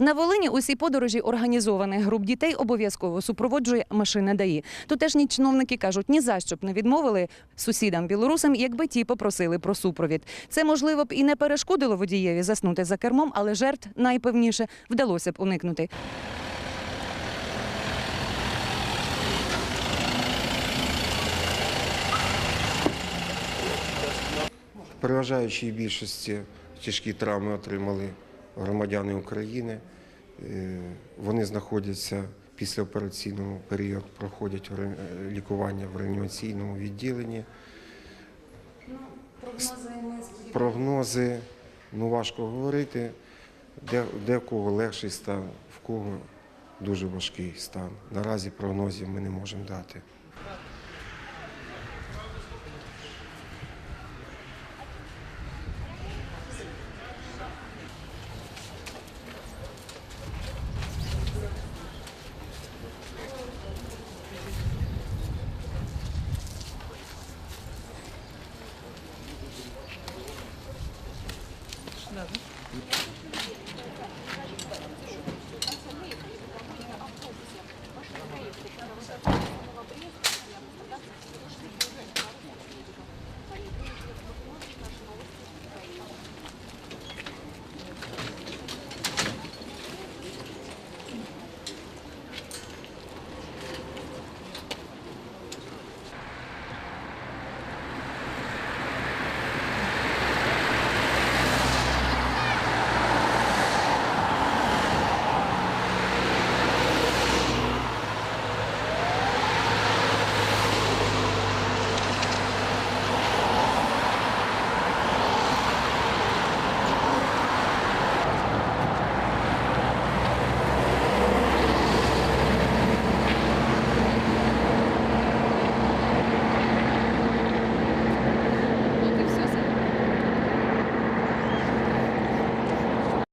На Волині усі подорожі організованих груп дітей обов'язково супроводжує машина ДАІ. Тутешні чиновники кажуть, ні за що б не відмовили сусідам білорусам, якби ті попросили про супровід. Це можливо б і не перешкодило водієві заснути за кермом, але жертв найпевніше вдалося б уникнути. В переважаючій більшості тяжкі травми отримали громадяни України. Е, Вони знаходяться післяопераційному період, проходять е, лікування в реанімаційному відділенні. Прогнози, ну важко говорити, де, де в кого легший стан, в кого дуже важкий стан. Наразі прогнозів ми не можемо дати. Nasıl abi?